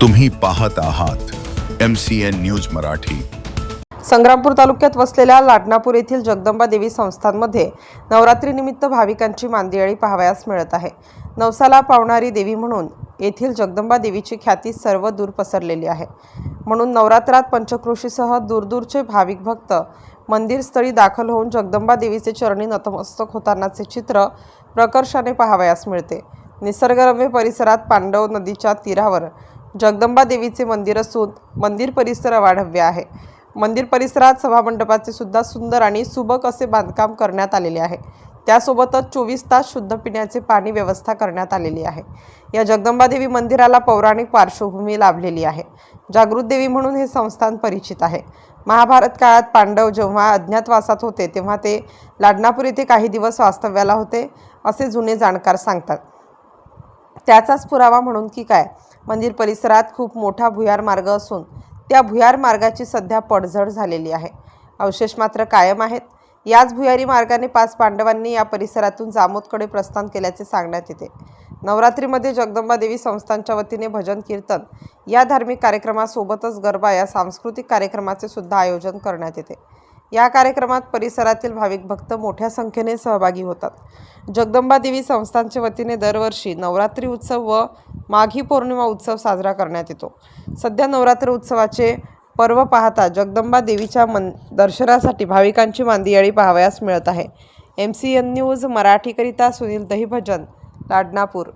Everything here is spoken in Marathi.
तुम्ही पाहत आहात M C N news Marathi. Sangrampur तालुक्यात वसलेल्या लाडनापूर येथील जगदंबा देवी संस्थांमध्ये नवरात्रीनिमित्त भाविकांची मांदियाळी पाहावयास मिळत आहे. नवसाला पावणारी देवी म्हणून येथील जगदंबा देवीची ख्याती सर्व दूर पसरलेली आहे. म्हणून नवरात्रात पंचक्रोशीसह दूरदूरचे भाविक भक्त मंदिरस्थळी दाखल होऊन जगदंबा देवीचे चरणी नतमस्तक होतानाचे चित्र प्रकर्षाने पाहावयास मिळते. निसर्गरम्य परिसरात पांडव नदीच्या तीरावर जगदंबा देवीचे मंदिर असून मंदिर परिसर वाढव्य आहे. मंदिर परिसरात सभामंडपाचे सुद्धा सुंदर आणि सुबक असे बांधकाम करण्यात आलेले आहे. त्यासोबतच चोवीस तास शुद्ध पिण्याचे पाणी व्यवस्था करण्यात आलेली आहे. या जगदंबा देवी मंदिराला पौराणिक पार्श्वभूमी लाभलेली आहे. जागृत देवी म्हणून हे संस्थान परिचित आहे. महाभारत काळात पांडव जेव्हा अज्ञातवासात होते तेव्हा ते लाडनापूर येथे काही दिवस वास्तव्याला होते असे जुने जाणकार सांगतात. त्याचाच पुरावा म्हणून की काय? मंदिर परिसरात खूप मोठा भुयार मार्ग असून त्या भुयार मार्गाची सध्या पडझड झालेली आहे. अवशेष मात्र कायम आहेत. याच भुयारी मार्गाने पाच पांडवांनी या परिसरातून जामोदकडे प्रस्थान केल्याचे सांगण्यात येते. नवरात्रीमध्ये जगदंबा देवी संस्थांच्या वतीने भजन कीर्तन या धार्मिक कार्यक्रमासोबतच गरबा या सांस्कृतिक कार्यक्रमाचे सुद्धा आयोजन करण्यात येते. या कार्यक्रमात परिसरातील भाविक भक्त मोठ्या संख्येने सहभागी होतात. जगदंबा देवी संस्थांच्या वतीने दरवर्षी नवरात्री उत्सव व माघी पौर्णिमा उत्सव साजरा करण्यात येतो. सध्या नवरात्र उत्सवाचे पर्व पाहता जगदंबा देवीच्या मन दर्शनासाठी भाविकांची मांदियाळी पाहावयास मिळत आहे. एम सी एन न्यूज मराठीकरिता सुनील दहीभजन लाडनापूर.